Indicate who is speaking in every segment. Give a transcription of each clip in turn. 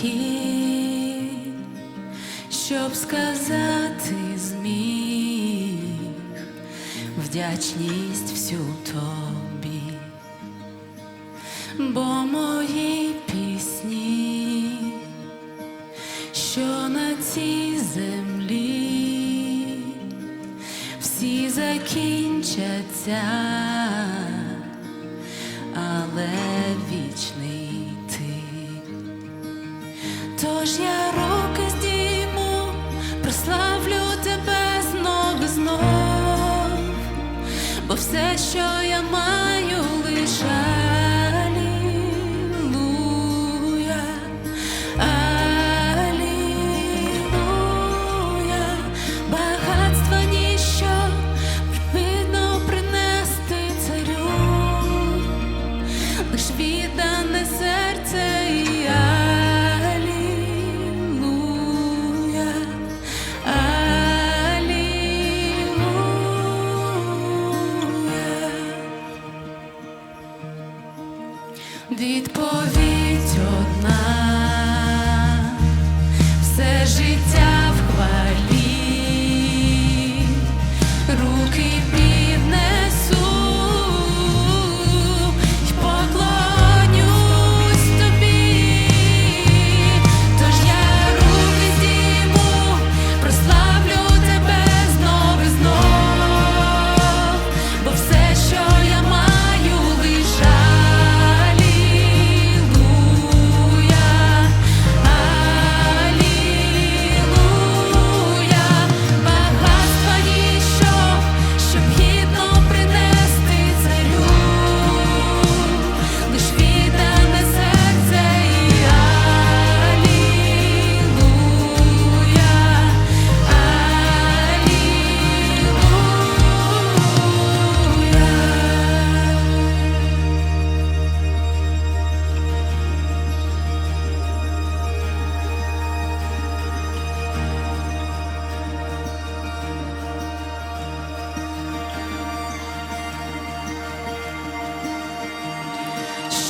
Speaker 1: такі, щоб сказати зміг вдячність всю тобі, бо мої пісні, що на цій землі всі закінчаться, але вічний. Тож я руки здійму, прославлю тебе знов і знов, бо все, що я маю, Відповідь одна, все життя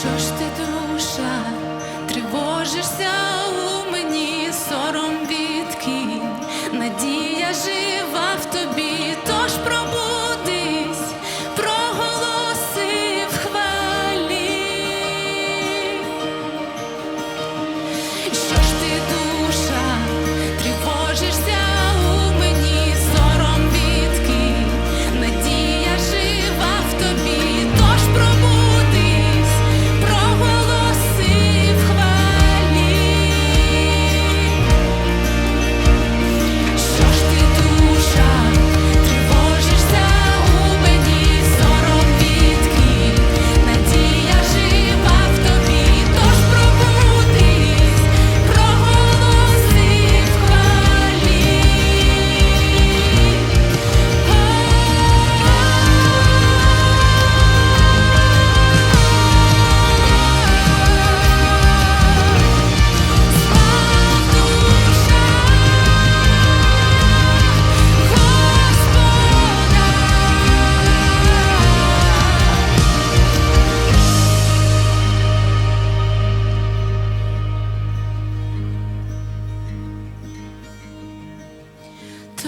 Speaker 1: Що ж ти, душа, тривожишся у мені,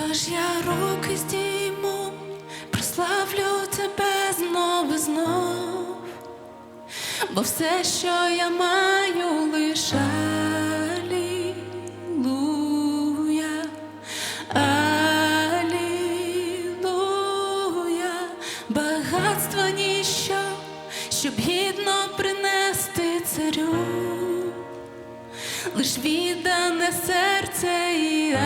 Speaker 1: Тож я руки здійму, прославлю тебе знов і знов, бо все, що я маю, лише алілуя, багатства ніщо, щоб гідно принести царю. Лиш віддане серце і